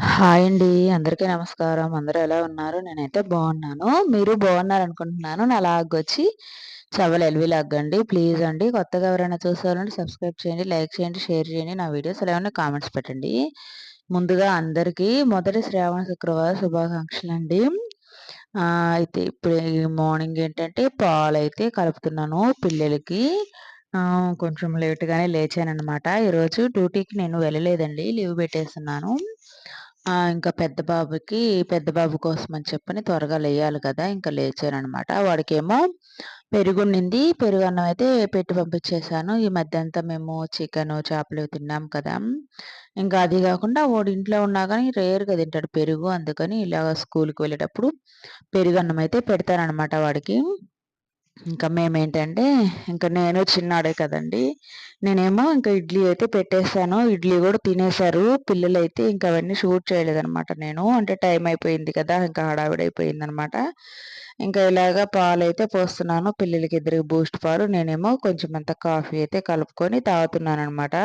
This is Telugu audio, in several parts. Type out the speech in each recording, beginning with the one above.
హాయ్ అండి. అందరికీ నమస్కారం. అందరూ ఎలా ఉన్నారు? నేనైతే బాగున్నాను. మీరు బాగున్నారు అనుకుంటున్నాను నా లాగొచ్చి చవల ఎల్వి అండి ప్లీజ్ అండి కొత్తగా ఎవరైనా చూసేవాళ్ళంటే సబ్స్క్రైబ్ చేయండి, లైక్ చేయండి, షేర్ చేయండి. నా వీడియోస్ ఎలా ఉన్నాయో కామెంట్స్ పెట్టండి. ముందుగా అందరికీ మొదటి శ్రావణ శుక్రవారం శుభాకాంక్షలు అండి అయితే ఇప్పుడు మార్నింగ్ ఏంటంటే పాలు అయితే కలుపుతున్నాను పిల్లలకి. కొంచెం లేట్‌గానే లేచాననమాట. ఈరోజు డ్యూటీకి నేను వెళ్ళలేదండి. లీవ్ పెట్టేస్తున్నాను ఇంకా పెద్ద బాబుకి పెద్ద బాబు కోసం అని చెప్పని త్వరగా లేయాలి కదా! ఇంకా లేచారనమాట వాడికేమో పెరుగుండింది. పెరుగన్నం అయితే పెట్టి పంపించేశాను ఈ మధ్య అంతా మేము చికెను, చేపలు తిన్నాం కదా! ఇంకా అది కాకుండా వాడు ఇంట్లో ఉన్నా గానీ రేర్‌గా తింటాడు పెరుగు. అందుకని ఇలాగ స్కూల్కి వెళ్ళేటప్పుడు పెరుగు అన్నం అయితే పెడతాననమాట వాడికి. ఇంకా మేమేంటంటే, ఇంకా నేను చిన్నాడే కదండీ! నేనేమో ఇంకా ఇడ్లీ అయితే పెట్టేసాను. ఇడ్లీ గూడా తినేసారు. పిల్లలైతే ఇంకా అవన్నీ షూట్ చేయలేదనమాట నేను. అంటే టైం అయిపోయింది కదా! ఇంకా హడావిడైపోయిందనమాట. ఇంకా ఇలాగ పాలైతే పోస్తున్నాను. పిల్లలకి ఇద్దరికి బూస్ట్ పాలు. నేనేమో కొంచెం అంత కాఫీ అయితే కలుపుకొని తాగుతున్నాను అనమాట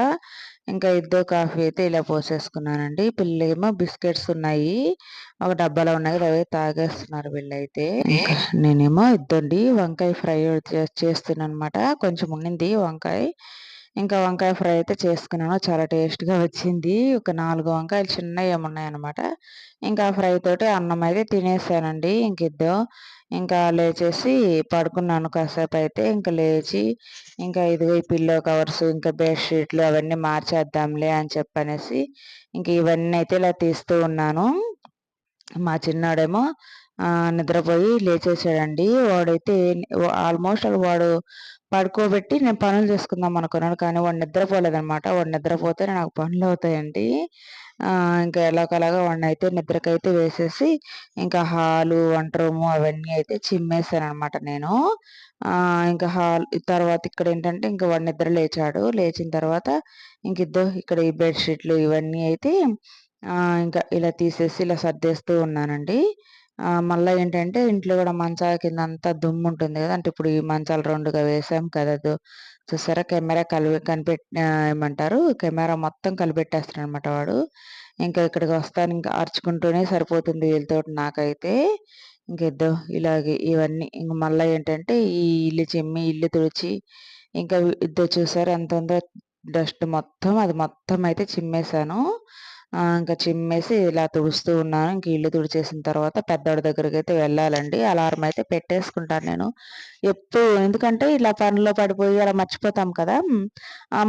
ఇంకా ఇద్దరు కాఫీ అయితే ఇలా పోసేసుకున్నానండి. పిల్లలేమో బిస్కెట్స్ ఉన్నాయి. ఒక డబ్బాలో ఉన్నాయి కదా! అవి తాగేస్తున్నారు వీళ్ళైతే. నేనేమో ఇద్దండి వంకాయ ఫ్రై చే అనమాట కొంచెం ఉండింది వంకాయ. ఇంకా వంకాయ ఫ్రై అయితే చేసుకున్నాను. చాలా టేస్ట్‌గా వచ్చింది. ఒక నాలుగు వంకాయలు చిన్నవి ఏమున్నాయన్నమాట ఇంకా ఫ్రై తోటి అన్నం అయితే తినేసానండి. ఇంకిద్దో ఇంకా లేచేసి పడుకున్నాను కాసేపు అయితే ఇంకా లేచి ఇంకా ఇదిగో ఈ పిల్లో కవర్స్, ఇంకా బెడ్‌షీట్లు అవన్నీ మార్చేద్దాంలే అని చెప్పనేసి ఇంక ఇవన్నీ అయితే ఇలా తీస్తూ ఉన్నాను. మా చిన్నాడేమో నిద్రపోయి లేచేసాడండి. వాడైతే ఆల్మోస్ట్ వాడు పడుకోబెట్టి నేను పనులు చేసుకుందాం అనుకున్నాను. కానీ వాడు నిద్రపోలేదనమాట. వాడు నిద్రపోతే నాకు పనులు అవుతాయండి. ఇంకా ఎలాగలాగా వాడిని అయితే నిద్రకైతే వేసేసి ఇంకా హాలు, వంట రూము అవన్నీ అయితే చిమ్మేసాను అనమాట నేను. ఇంకా హాల్ తర్వాత ఇక్కడ ఏంటంటే ఇంకా వాడు నిద్ర లేచాడు. లేచిన తర్వాత ఇంక ఇద్దో ఇక్కడ ఈ బెడ్‌షీట్లు ఇవన్నీ అయితే ఇంకా ఇలా తీసేసి ఇలా సర్దేస్తూ ఉన్నానండి. మళ్ళీ ఏంటంటే ఇంట్లో కూడా మంచాల కింద అంతా దుమ్ము ఉంటుంది కదా! అంటే ఇప్పుడు ఈ మంచాలు రెండుగా వేసాం కదా! చూసారా కెమెరా కలిపి కనిపెట్ ఏమంటారు కెమెరా మొత్తం కలిపెట్టేస్తాడనమాట వాడు. ఇంకా ఇక్కడికి వస్తాను ఇంకా అరుచుకుంటూనే సరిపోతుంది వీళ్ళతోటి నాకైతే. ఇంక ఇద్దో ఇలాగే ఇవన్నీ ఇంక మళ్ళీ ఏంటంటే ఈ ఇల్లు చిమ్మి, ఇల్లు తుడిచి ఇంకా ఇద్దో చూసారు ఎంత ఉందో డస్ట్ మొత్తం అది మొత్తం అయితే చిమ్మేసాను. ఇంకా చిమ్మేసి ఇలా తుడుస్తూ ఉన్నాను. ఇంక ఇల్లు తుడిచేసిన తర్వాత పెద్దోడి అయితే వెళ్ళాలండి. అలారం అయితే పెట్టేసుకుంటాను నేను. ఎప్పుడు ఎందుకంటే ఇలా పనిలో పడిపోయి అలా మర్చిపోతాం కదా!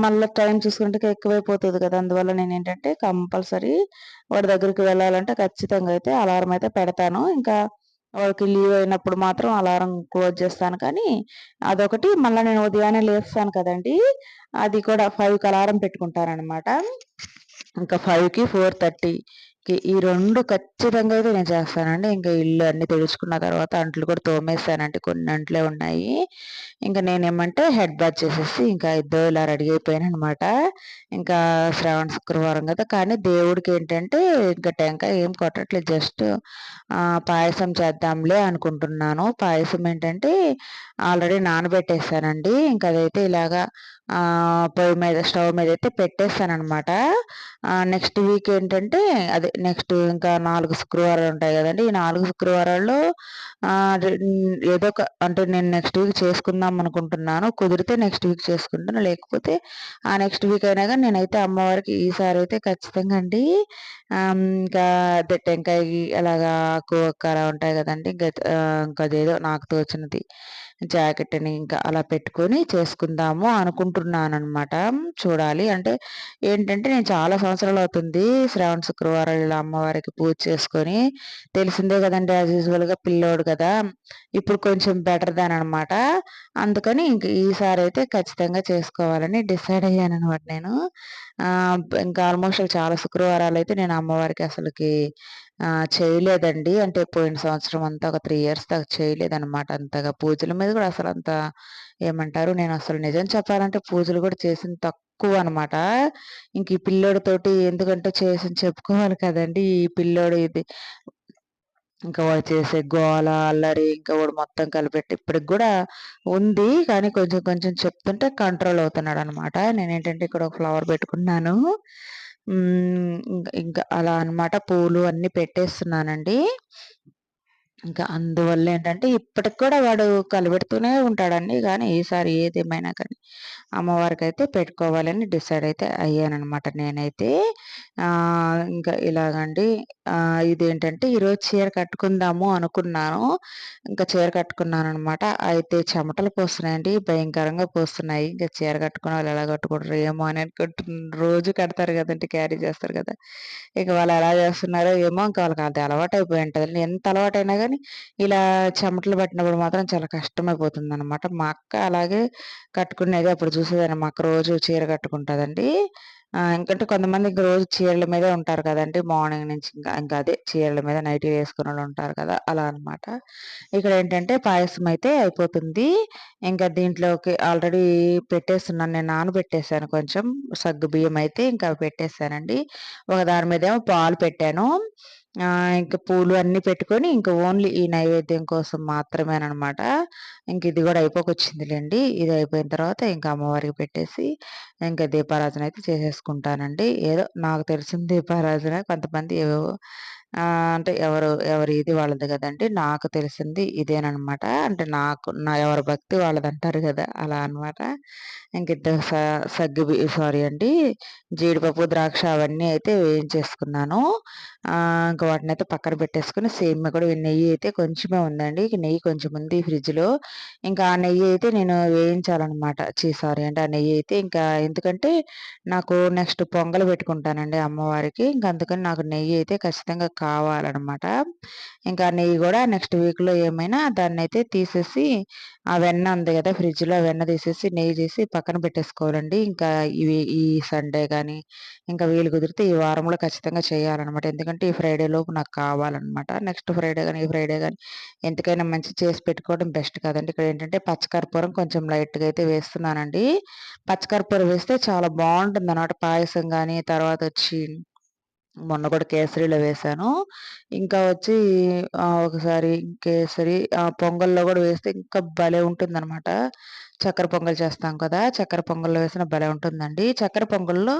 మళ్ళీ టైం చూసుకుంటే ఎక్కువైపోతుంది కదా! అందువల్ల నేనేంటంటే కంపల్సరీ వాడి దగ్గరికి వెళ్ళాలంటే ఖచ్చితంగా అయితే అలారం అయితే పెడతాను. ఇంకా వాడికి లీవ్ అయినప్పుడు మాత్రం అలారం క్లోజ్ చేస్తాను కానీ అదొకటి మళ్ళీ నేను ఉదయాన్నే లేస్తాను కదండీ! అది కూడా ఫైవ్కి అలారం పెట్టుకుంటాననమాట. ఇంకా ఫైవ్‌కి ఫోర్ థర్టీకి ఈ రెండు ఖచ్చితంగా అయితే నేను చేస్తానండి. ఇంకా ఇల్లు అన్నీ తుడుచుకున్న తర్వాత అంట్లు కూడా తోమేసానండి. కొన్ని అంట్లే ఉన్నాయి. ఇంకా నేనేమంటే హెడ్ బాత్ చేసేసి ఇంకా ఇద్దరు ఇలా రెడీ అయిపోయాననమాట. ఇంకా శ్రావణ శుక్రవారం కదా! కానీ దేవుడికి ఏంటంటే ఇంకా టెంకాయ ఏం కొట్టట్లేదు. జస్ట్ పాయసం చేద్దాంలే అనుకుంటున్నాను. పాయసం ఏంటంటే ఆల్రెడీ నానబెట్టేసానండి. ఇంకా అదైతే ఇలాగా పొయ్యి మీద స్టవ్ మీద అయితే పెట్టేసాననమాట. నెక్స్ట్ వీక్ ఏంటంటే అదే నెక్స్ట్ ఇంకా నాలుగు శుక్రవారాలు ఉంటాయి కదండి ఈ నాలుగు శుక్రవారాల్లో ఏదో ఒక అంటే నేను నెక్స్ట్ వీక్ చేసుకుందాం అనుకుంటున్నాను. కుదిరితే నెక్స్ట్ వీక్ చేసుకుంటాను. లేకపోతే ఆ నెక్స్ట్ వీక్ అయినా కానీ నేనైతే అమ్మవారికి ఈసారి అయితే ఖచ్చితంగా అండి ఇంకా అదే టెంకాయ అలాగా ఆకు అలా ఉంటాయి కదండి ఇంకా ఇంకా అదేదో నాకు తోచినది జాకెట్ని ఇంకా అలా పెట్టుకొని చేసుకుందాము అనుకుంటున్నాను అనమాట చూడాలి. అంటే ఏంటంటే నేను చాలా సంవత్సరాలు అవుతుంది శ్రావణ శుక్రవారాలు ఇలా అమ్మవారికి పూజ చేసుకొని. తెలిసిందే కదండి యాజ్ యూజువల్‌గా పిల్లోడు కదా! ఇప్పుడు కొంచెం బెటర్ దాన్ అనమాట. అందుకని ఇంక ఈసారి అయితే ఖచ్చితంగా చేసుకోవాలని డిసైడ్ అయ్యాను అనమాట నేను. ఇంకా ఆల్మోస్ట్ చాలా శుక్రవారాలు అయితే నేను అమ్మవారికి అసలుకి చేయలేదండి. అంటే పోయిన సంవత్సరం అంతా ఒక త్రీ ఇయర్స్ దాకా చేయలేదనమాట అంతగా. పూజల మీద కూడా అసలు అంత ఏమంటారు నేను అసలు నిజం చెప్పాలంటే పూజలు కూడా చేసింది తక్కువ అనమాట. ఇంక ఈ పిల్లోడితోటి ఎందుకంటే చేసింది చెప్పుకోవాలి కదండీ! ఈ పిల్లోడు ఇది ఇంకా వాడు చేసే గోల, అల్లరి ఇంకా వాడు మొత్తం కలిపెట్టి ఇప్పటికి కూడా ఉంది. కానీ కొంచెం కొంచెం చెప్తుంటే కంట్రోల్ అవుతున్నాడు అనమాట నేను ఏంటంటే ఇక్కడ ఒక ఫ్లవర్ పెట్టుకున్నాను. ఇంకా ఇంకా అలా అనమాట పూలు అన్నీ పెట్టేస్తున్నానండి. ఇంకా అందువల్ల ఏంటంటే ఇప్పటికి కూడా వాడు కలబెడుతూనే ఉంటాడండి. కానీ ఈసారి ఏదేమైనా కానీ అమ్మవారికి అయితే పెట్టుకోవాలని డిసైడ్ అయితే అయ్యానమాట నేనైతే ఇంకా ఇలాగండి. ఇదేంటంటే ఈరోజు చీర కట్టుకుందాము అనుకున్నాను. ఇంకా చీర కట్టుకున్నాను అనమాట అయితే చెమటలు పోస్తున్నాయండి భయంకరంగా పోస్తున్నాయి. ఇంకా చీర కట్టుకున్న వాళ్ళు ఎలా కట్టుకుంటారు ఏమో అని అనుకుంటున్నారు రోజు కడతారు కదండి క్యారీ చేస్తారు కదా. ఇక వాళ్ళు ఎలా చేస్తున్నారో ఏమో ఇంకా వాళ్ళకి అది అలవాటు అయిపోయి ఉంటుంది. ఎంత అలవాటైనా కానీ ఇలా చెమటలు పట్టినప్పుడు మాత్రం చాలా కష్టమైపోతుంది అనమాట మా అక్క అలాగే కట్టుకునేది అప్పుడు చూసేదాన్ని. మాకు రోజు చీర కట్టుకుంటుందండి. ఇంకంటే కొంతమంది ఇంక రోజు చీరల మీదే ఉంటారు కదండి. మార్నింగ్ నుంచి ఇంకా ఇంకా అదే చీరల మీద నైటీ వేసుకుని వాళ్ళు ఉంటారు కదా అలా అనమాట ఇక్కడ ఏంటంటే పాయసం అయితే అయిపోతుంది. ఇంకా దీంట్లోకి ఆల్రెడీ పెట్టేస్తున్నాను. నేను నానబెట్టేసాను కొంచెం. సగ్గు బియ్యం అయితే ఇంకా పెట్టేశానండి. ఒక దాని మీద ఏమో పాలు పెట్టాను. ఇంకా పూలు అన్నీ పెట్టుకొని ఇంకా ఓన్లీ ఈ నైవేద్యం కోసం మాత్రమేనమాట ఇంక ఇది కూడా అయిపోకొచ్చిందిలేండి. ఇది అయిపోయిన తర్వాత ఇంకా అమ్మవారికి పెట్టేసి ఇంకా దీపారాధన అయితే చేసేసుకుంటానండి. ఏదో నాకు తెలిసిన దీపారాధన కొంతమంది ఏవేవో అంటే ఎవరు ఎవరి ఇది వాళ్ళది కదండి నాకు తెలిసింది ఇదేనమాట అంటే నాకు నా ఎవరి భక్తి వాళ్ళది అంటారు కదా అలా అనమాట. ఇంకా ఇద్దరు సగ్గు సారీ అండి. జీడిపప్పు ద్రాక్ష అవన్నీ అయితే వేయించేసుకున్నాను. ఇంకా వాటిని అయితే పక్కన పెట్టేసుకుని సేమ్ కూడా నెయ్యి అయితే కొంచెమే ఉందండి. నెయ్యి కొంచెం ఉంది ఫ్రిడ్జ్లో. ఇంకా ఆ నెయ్యి అయితే నేను వేయించాలన్నమాట. చీ సారీ అంటే ఆ నెయ్యి అయితే ఇంకా ఎందుకంటే నాకు నెక్స్ట్ పొంగల్ పెట్టుకుంటానండి అమ్మవారికి. ఇంకా అందుకని నాకు నెయ్యి అయితే ఖచ్చితంగా కావాలన్నమాట. ఇంకా నెయ్యి కూడా నెక్స్ట్ వీక్లో ఏమైనా దాన్ని అయితే తీసేసి ఆ వెన్న ఉంది కదా ఫ్రిడ్జ్లో వెన్న తీసేసి నెయ్యి చేసి పక్కన పెట్టేసుకోవాలండి. ఇంకా ఇవి ఈ సండే కానీ ఇంకా వీలు కుదిరితే ఈ వారంలో ఖచ్చితంగా చేయాలన్నమాట. ఎందుకంటే ఈ ఫ్రైడే లోపు నాకు కావాలన్నమాట. నెక్స్ట్ ఫ్రైడే కానీ ఈ ఫ్రైడే కానీ ఎందుకైనా మంచి చేసి పెట్టుకోవడం బెస్ట్ కదండి. ఇక్కడ ఏంటంటే పచ్చకర్పూరం కొంచెం లైట్గా అయితే వేస్తున్నానండి. పచ్చకర్పూరం వేస్తే చాలా బాగుంటుంది అన్నమాట పాయసం కానీ తర్వాత వచ్చి మొన్న కూడా కేసరిలో వేశాను ఇంకా వచ్చి ఒకసారి కేసరి పొంగల్లో కూడా వేస్తే ఇంకా భలే ఉంటుందన్నమాట. చక్కెర పొంగల్ చేస్తాం కదా! చక్కెర పొంగల్లో వేసిన భలే ఉంటుందండి. చక్కెర పొంగల్లో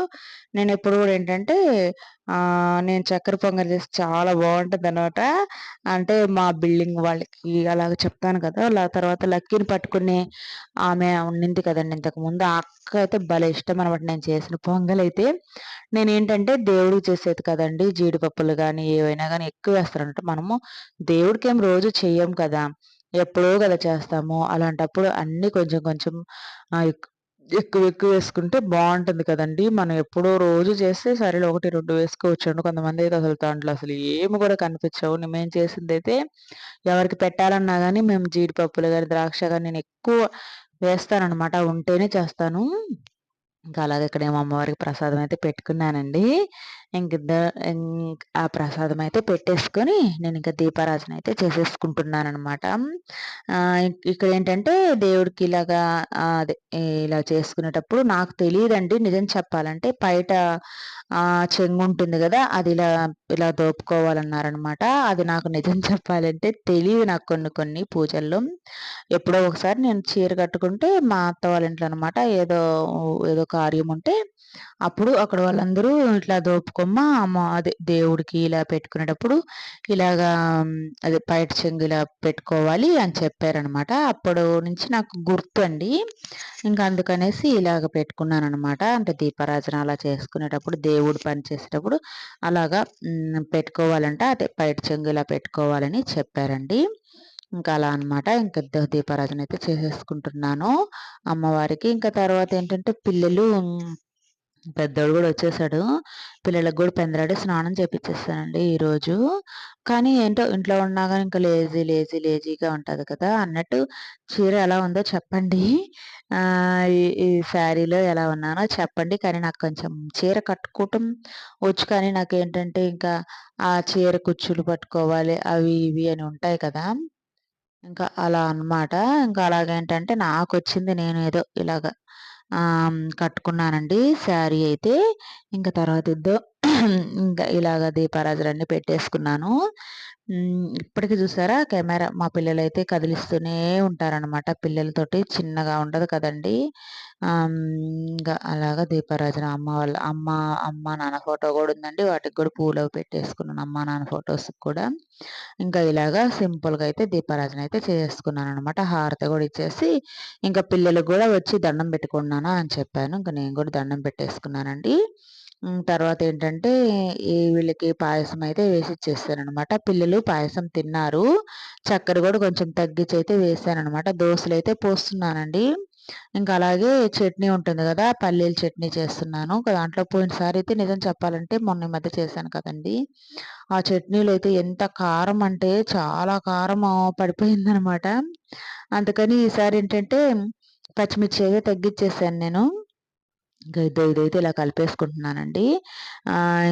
నేను ఎప్పుడు కూడా ఏంటంటే నేను చక్కెర పొంగల్ చేసి చాలా బాగుంటుంది అనమాట అంటే మా బిల్డింగ్ వాళ్ళకి అలాగ చెప్తాను కదా! అలా తర్వాత లక్కీని పట్టుకుని ఆమె ఉండింది కదండి ఇంతకుముందు ఆ అక్క అయితే భలే ఇష్టం అనమాట నేను చేసిన పొంగల్ అయితే. నేను ఏంటంటే దేవుడికి చేసేది కదండి. జీడిపప్పులు కానీ ఏవైనా కానీ ఎక్కువ వేస్తారంట మనము. దేవుడికి ఏం రోజు చెయ్యం కదా! ఎప్పుడో కదా చేస్తాము. అలాంటప్పుడు అన్నీ కొంచెం కొంచెం ఎక్కువ ఎక్కువ వేసుకుంటే బాగుంటుంది కదండి. మనం ఎప్పుడో రోజు చేస్తే సరేలే ఒకటి రెండు వేసుకోవచ్చు కొంతమంది అయితే అసలు దాంట్లో అసలు ఏమి కూడా కనిపించవు. మేము చేసింది అయితే ఎవరికి పెట్టాలన్నా కానీ మేము జీడిపప్పులు కానీ ద్రాక్ష కానీ నేను ఎక్కువ వేస్తానమాట ఉంటేనే చేస్తాను. ఇంకా అలాగే ఇక్కడ ఏమో అమ్మవారికి ప్రసాదం అయితే పెట్టుకున్నానండి. ఇంక ఆ ప్రసాదం అయితే పెట్టేసుకొని నేను ఇంకా దీపారాజన అయితే చేసేసుకుంటున్నాను అనమాట ఇక్కడ ఏంటంటే దేవుడికి ఇలాగా అదే ఇలా చేసుకునేటప్పుడు నాకు తెలియదండి. నిజం చెప్పాలంటే బయట చెంగు ఉంటుంది కదా అది ఇలా ఇలా దోపుకోవాలన్నారనమాట అది నాకు నిజం చెప్పాలంటే తెలియదు నాకు కొన్ని కొన్ని పూజల్లో. ఎప్పుడో ఒకసారి నేను చీర కట్టుకుంటే మా అత్త వాళ్ళ ఇంట్లో అనమాట ఏదో ఏదో కార్యం ఉంటే అప్పుడు అక్కడ వాళ్ళందరూ ఇట్లా బొమ్మ అమ్మ అదే దేవుడికి ఇలా పెట్టుకునేటప్పుడు ఇలాగా అదే పైట చెంగు ఇలా పెట్టుకోవాలి అని చెప్పారనమాట. అప్పుడు నుంచి నాకు గుర్తు అండి ఇంకా అందుకనేసి ఇలాగ పెట్టుకున్నాను అనమాట అంటే దీపారాజన అలా చేసుకునేటప్పుడు దేవుడు పని చేసేటప్పుడు అలాగా పెట్టుకోవాలంట. అదే పైట చెంగు ఇలా పెట్టుకోవాలని చెప్పారండి. ఇంకా అలా అనమాట. ఇంకా దీపారాజన అయితే చేసేసుకుంటున్నాను. అమ్మవారికి ఇంకా తర్వాత ఏంటంటే పిల్లలు పెద్దోడు కూడా వచ్చేసాడు. పిల్లలకు కూడా పెందరాడే స్నానం చేపించేస్తానండి ఈరోజు కానీ ఏంటో ఇంట్లో ఉన్నా కానీ ఇంకా లేజీ లేజీ లేజీగా ఉంటుంది కదా. అన్నట్టు చీర ఎలా ఉందో చెప్పండి. ఈ శారీలో ఎలా ఉన్నానో చెప్పండి. కానీ నాకు కొంచెం చీర కట్టుకోవటం వచ్చు. కానీ నాకు ఏంటంటే ఇంకా ఆ చీర కుచ్చులు పట్టుకోవాలి అవి ఇవి అని ఉంటాయి కదా. ఇంకా అలా అనమాట ఇంకా అలాగేంటంటే నాకు వచ్చింది నేను ఏదో ఇలాగా కట్టుకున్నానండి. శారీ అయితే ఇంకా తర్వాత ఇద్దో ఇంకా ఇలాగ దీపారాజులన్నీ పెట్టేసుకున్నాను. ఇప్పటికి చూసారా? కెమెరా మా పిల్లలైతే కదిలిస్తూనే ఉంటారనమాట పిల్లలతోటి చిన్నగా ఉండదు కదండీ! ఇంకా అలాగా దీపారాజన అమ్మ వాళ్ళ అమ్మ అమ్మ నాన్న ఫోటో కూడా ఉందండి. వాటికి కూడా పూలు పెట్టేసుకున్నాను. అమ్మ నాన్న ఫొటోస్ కూడా. ఇంకా ఇలాగా సింపుల్గా అయితే దీపారాజన అయితే చేసుకున్నాను అనమాట హారతి కూడా ఇచ్చేసి ఇంకా పిల్లలకు కూడా వచ్చి దండం పెట్టుకున్నానా అని చెప్పాను. ఇంకా నేను కూడా దండం పెట్టేసుకున్నానండి. తర్వాత ఏంటంటే ఈ వీళ్ళకి పాయసం అయితే వేసి ఇచ్చేసాననమాట పిల్లలు పాయసం తిన్నారు. చక్కెర కూడా కొంచెం తగ్గించి అయితే వేసాననమాట దోశలు అయితే పోస్తున్నానండి. ఇంకా అలాగే చట్నీ ఉంటుంది కదా పల్లీల చట్నీ చేస్తున్నాను. దాంట్లో పోయినసారి అయితే నిజం చెప్పాలంటే మొన్న మధ్య చేశాను కదండి. ఆ చట్నీలు అయితే ఎంత కారం అంటే చాలా కారం పడిపోయిందనమాట. అందుకని ఈసారి ఏంటంటే పచ్చిమిర్చి అయితే తగ్గించేసాను నేను. ఇంకా ఇదో ఇదైతే ఇలా కలిపేసుకుంటున్నానండి.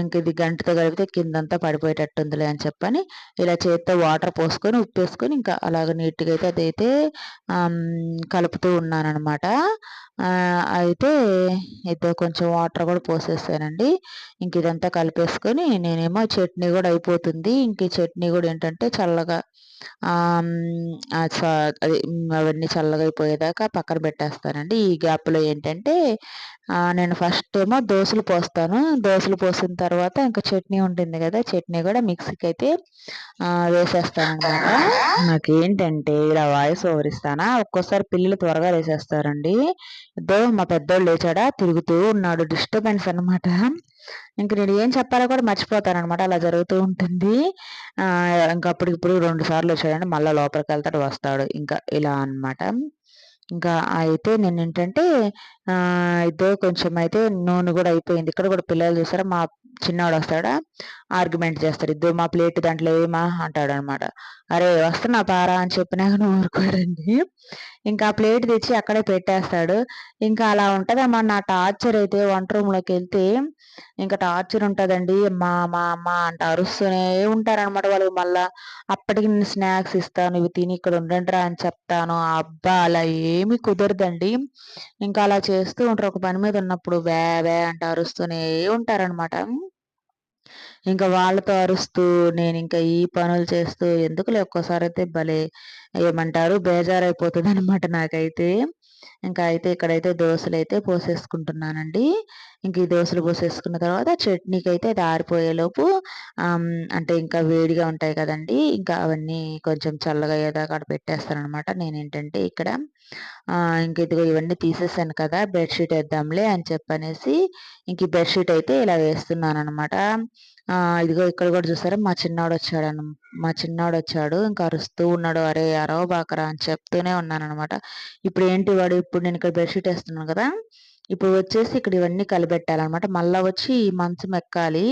ఇంక ఇది గంటతో కలిపితే కిందంతా పడిపోయేటట్టుందిలే అని చెప్పని ఇలా చేత్తో వాటర్ పోసుకొని ఉప్పు వేసుకొని ఇంకా అలాగ నీట్గా అయితే అదైతే కలుపుతూ ఉన్నానమాట అయితే అయితే కొంచెం వాటర్ కూడా పోసేసానండి ఇంక ఇదంతా కలిపేసుకొని నేనేమో చట్నీ కూడా అయిపోతుంది. ఇంక చట్నీ కూడా ఏంటంటే చల్లగా అది అవన్నీ చల్లగా అయిపోయేదాకా పక్కన పెట్టేస్తానండి. ఈ గ్యాప్లో ఏంటంటే నేను ఫస్ట్ ఏమో దోశలు పోస్తాను. దోశలు పోసిన తర్వాత ఇంకా చట్నీ ఉంటుంది కదా చట్నీ కూడా మిక్సీకి అయితే వేసేస్తాను అనమాట నాకేంటంటే ఇలా వాయిస్ ఓవర్ ఇస్తానా? ఒక్కోసారి పిల్లలు త్వరగా వేసేస్తారండి. ఇద్దో మా పెద్దోళ్ళు లేచాడా? తిరుగుతూ ఉన్నాడు. డిస్టర్బెన్స్ అనమాట ఇంక నేను ఏం చెప్పాలో కూడా మర్చిపోతాను అనమాట అలా జరుగుతూ ఉంటుంది. ఇంకా అప్పటికిప్పుడు రెండు సార్లు వచ్చాడంటే మళ్ళీ లోపలికి వెళ్తాడు వస్తాడు. ఇంకా ఇలా అనమాట ఇంకా అయితే నేను ఏంటంటే ఇదో కొంచెం అయితే నూనె కూడా అయిపోయింది. ఇక్కడ కూడా పిల్లలు చూసారా మా చిన్నవాడు వస్తాడా ఆర్గ్యుమెంట్ చేస్తాడు. ఇద్దరు మా ప్లేట్ దాంట్లో ఏమా అంటాడు అనమాట అరే వస్తున్నా పారా అని చెప్పినాక ఊరుకోరండి ఊరుకోడండి. ఇంకా ఆ ప్లేట్ తెచ్చి అక్కడే పెట్టేస్తాడు. ఇంకా అలా ఉంటదమ్మా నా టార్చర్ అయితే వంట రూమ్లోకి వెళ్తే ఇంకా టార్చర్ ఉంటుందండి. మా మా అమ్మ అంట అరుస్తూనే ఉంటారనమాట వాళ్ళు. మళ్ళా అప్పటికి నేను స్నాక్స్ ఇస్తాను ఇవి తిని ఇక్కడ ఉండండిరా అని చెప్తాను. అబ్బా అలా ఏమి కుదరదండి. ఇంకా అలా చేస్తూ ఉంటారు. ఒక పని మీద ఉన్నప్పుడు వే వే అంటే అరుస్తూనే ఉంటారనమాట ఇంకా వాళ్ళతో అరుస్తూ నేను ఇంకా ఈ పనులు చేస్తూ ఎందుకులే ఒక్కోసారి అయితే భలే ఏమంటారు? బేజారైపోతుంది అనమాట నాకైతే. ఇంకా అయితే ఇక్కడైతే దోశలు అయితే పోసేసుకుంటున్నానండి. ఇంక ఈ దోశలు పోసేసుకున్న తర్వాత చట్నీకి అయితే అది ఆరిపోయేలోపు అంటే ఇంకా వేడిగా ఉంటాయి కదండి ఇంకా అవన్నీ కొంచెం చల్లగా అయ్యేదాకా అక్కడ పెట్టేస్తాను అనమాట నేను ఏంటంటే ఇక్కడ ఇంక ఇదిగో ఇవన్నీ తీసేసాను కదా బెడ్షీట్ వేద్దాంలే అని చెప్పనేసి ఇంక ఈ బెడ్షీట్ అయితే ఇలా వేస్తున్నాను అనమాట ఇదిగో ఇక్కడ కూడా చూసారా? మా చిన్నోడు వచ్చాడు మా చిన్నోడు వచ్చాడు ఇంకా అరుస్తూ ఉన్నాడు అరే అరవ బాకరా అని చెప్తూనే ఉన్నాను అనమాట ఇప్పుడు ఏంటి వాడు? ఇప్పుడు నేను ఇక్కడ బెడ్షీట్ వేస్తున్నాను కదా. ఇప్పుడు వచ్చేసి ఇక్కడ ఇవన్నీ కలిపెట్టాలన్నమాట మళ్ళీ వచ్చి ఈ మంచం ఎక్కాలి.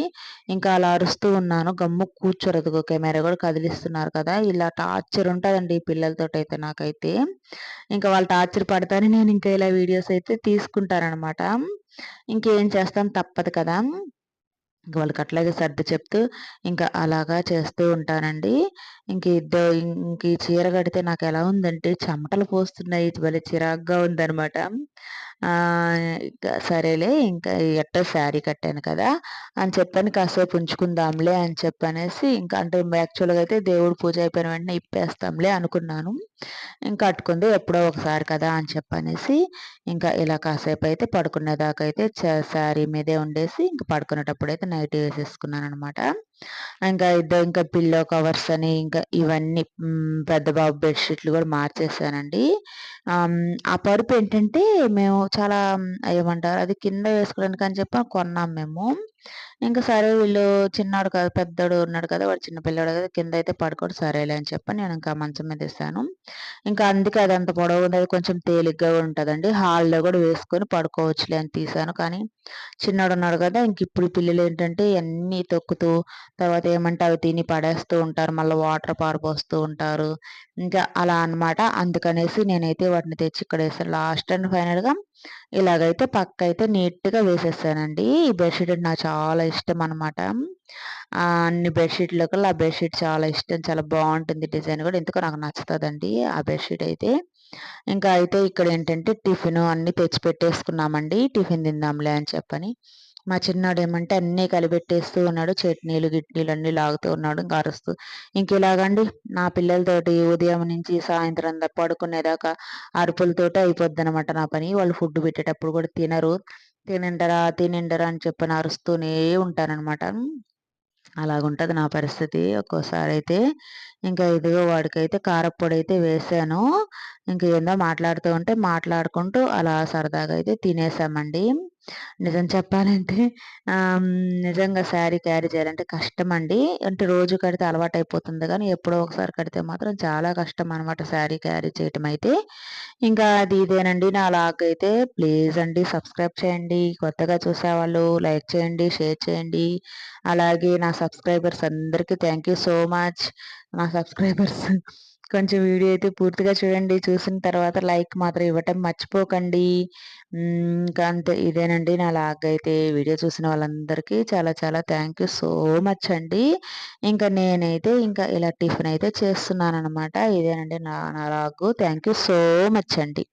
ఇంకా అలా అరుస్తూ ఉన్నాను. గమ్ము కూర్చోరదు కెమెరా కూడా కదిలిస్తున్నారు కదా. ఇలా టార్చర్ ఉంటుందండి ఈ పిల్లలతో అయితే నాకైతే. ఇంకా వాళ్ళు టార్చర్ పడతానే నేను ఇంకా ఇలా వీడియోస్ అయితే తీసుకుంటారనమాట ఇంకేం చేస్తాం? తప్పదు కదా. ఇంక వాళ్ళకి అట్లాగే సర్ది చెప్తూ ఇంకా అలాగా చేస్తూ ఉంటానండి. ఇంక ఇద్దరు ఇంక ఈ చీర కడితే నాకు ఎలా ఉందంటే చెమటలు పోస్తున్నాయి. భలే చిరాగ్గా ఉందనమాట సరేలే ఇంకా ఎట్టో శారీ కట్టాను కదా అని చెప్పని కాసేపు ఉంచుకుందాంలే అని చెప్పనేసి ఇంకా అంటే యాక్చువల్గా అయితే దేవుడు పూజ అయిపోయిన వెంటనే ఇప్పేస్తాంలే అనుకున్నాను. ఇంకా కట్టుకుంది ఎప్పుడో ఒకసారి కదా అని చెప్పనేసి ఇంకా ఇలా కాసేపు అయితే పడుకునేదాకా అయితే శారీ మీదే ఉండేసి ఇంకా పడుకునేటప్పుడు అయితే నైట్ వేసేసుకున్నాను అనమాట ఇంకా ఇద్దరు ఇంకా పిల్లో కవర్స్ అని ఇంకా ఇవన్నీ పెద్ద బాబు బెడ్షీట్లు కూడా మార్చేసానండి ఆ పరుపు ఏంటంటే మేము చాలా ఏమంటారు అది కింద వేసుకోవడానికి అని చెప్పి కొన్నాం మేము. ఇంకా సరే వీళ్ళు చిన్నాడు కదా పెద్దోడు ఉన్నాడు కదా వాడు చిన్న పిల్లాడు కదా కింద అయితే పడుకోడు సరేలే అని చెప్పి నేను ఇంకా మంచం మీద ఇస్తాను ఇంకా అందుకే అది అంత పొడవు ఉంది కొంచెం తేలిగ్గా ఉంటుందండి. హాల్లో కూడా వేసుకొని పడుకోవచ్చులే అని తీసాను. కానీ చిన్నాడు ఉన్నాడు కదా ఇంక ఇప్పుడు పిల్లలు ఏంటంటే అన్నీ తొక్కుతూ తర్వాత ఏమంటే అవి తిని పడేస్తూ ఉంటారు మళ్ళీ వాటర్ పారిపోస్తూ ఉంటారు. ఇంకా అలా అనమాట అందుకనేసి నేనైతే వాటిని తెచ్చి ఇక్కడ వేసాను లాస్ట్ అండ్ ఫైనల్గా ఇలాగైతే పక్క అయితే నీట్గా వేసేసానండి. ఈ బెడ్షీట్ నాకు చాలా ఇష్టం అనమాట అన్ని బెడ్షీట్లో కల్లా ఆ బెడ్షీట్ చాలా ఇష్టం. చాలా బాగుంటుంది డిజైన్ కూడా. ఎందుకో నాకు నచ్చుతుందండి ఆ బెడ్షీట్ అయితే. ఇంకా అయితే ఇక్కడ ఏంటంటే టిఫిన్ అన్ని తెచ్చి పెట్టేసుకున్నామండి. టిఫిన్ తిందాంలే అని చెప్పని. మా చిన్నాడు ఏమంటే అన్నీ కలిపెట్టేస్తూ ఉన్నాడు. చట్నీలు గిట్నీలు అన్నీ లాగుతూ ఉన్నాడు. ఇంకా అరుస్తూ ఇంకెలాగండి? నా పిల్లలతోటి ఉదయం నుంచి సాయంత్రం పడుకునేదాకా అరుపులతోటి అయిపోద్ది అనమాట నా పని. వాళ్ళు ఫుడ్ పెట్టేటప్పుడు కూడా తినరు. తినిండరా తినిండరా అని చెప్పని అరుస్తూనే ఉంటానన్నమాట అలాగుంటుంది నా పరిస్థితి. ఒక్కోసారి అయితే ఇంకా ఇదిగో వాడికైతే కారప్పొడి అయితే వేసాను. ఇంకా ఏందో మాట్లాడుతూ ఉంటే మాట్లాడుకుంటూ అలా సరదాగా అయితే తినేసామండి. నిజం చెప్పాలంటే నిజంగా శారీ క్యారీ చేయాలంటే కష్టం అండి అంటే రోజు కడితే అలవాటు అయిపోతుంది కానీ ఎప్పుడో ఒకసారి కడితే మాత్రం చాలా కష్టం అనమాట శారీ క్యారీ చేయటం అయితే ఇంకా అది ఇదేనండి నా లాగ్ అయితే. ప్లీజ్ అండి సబ్స్క్రైబ్ చేయండి. కొత్తగా చూసేవాళ్ళు లైక్ చేయండి షేర్ చేయండి. అలాగే నా సబ్స్క్రైబర్స్ అందరికీ థ్యాంక్ యూ సో మచ్. నా సబ్స్క్రైబర్స్ కొంచెం వీడియో అయితే పూర్తిగా చూడండి. చూసిన తర్వాత లైక్ మాత్రం ఇవ్వటం మర్చిపోకండి. ఇంకా అంతే. ఇదేనండి నా లాగ్ అయితే. వీడియో చూసిన వాళ్ళందరికీ చాలా చాలా థ్యాంక్ యూ సో మచ్ అండి. ఇంకా నేనైతే ఇంకా ఇలా టిఫిన్ అయితే చేస్తున్నాను అనమాట ఇదేనండి నా నా log. Thank you so much అండి.